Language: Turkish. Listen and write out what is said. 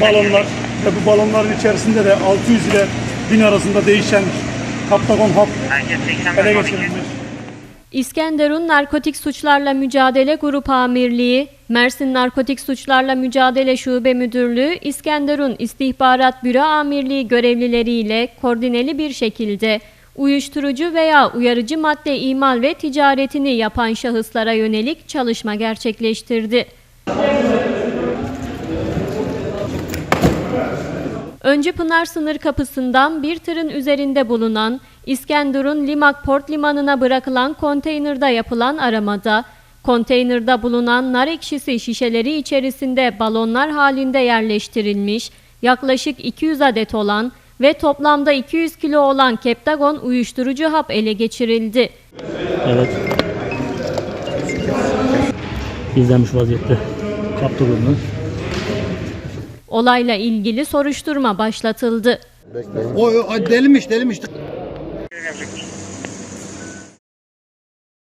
balonlar ve bu balonların içerisinde de 600 ile 1000 arasında değişen kaptagon hap Merkez 85 ele 12. geçirilmiş. İskenderun Narkotik Suçlarla Mücadele Grup Amirliği, Mersin Narkotik Suçlarla Mücadele Şube Müdürlüğü, İskenderun İstihbarat Büro Amirliği görevlileriyle koordineli bir şekilde uyuşturucu veya uyarıcı madde imal ve ticaretini yapan şahıslara yönelik çalışma gerçekleştirdi. Önce Pınar sınır kapısından bir tırın üzerinde bulunan İskenderun Limak Port Limanı'na bırakılan konteynerda yapılan aramada, konteynerde bulunan nar ekşisi şişeleri içerisinde balonlar halinde yerleştirilmiş, yaklaşık 200 adet olan ve toplamda 200 kilo olan Keptagon uyuşturucu hap ele geçirildi. Evet. Gizlenmiş vaziyette. Kaptı bunu. Olayla ilgili soruşturma başlatıldı. O, o delimiş delimiş.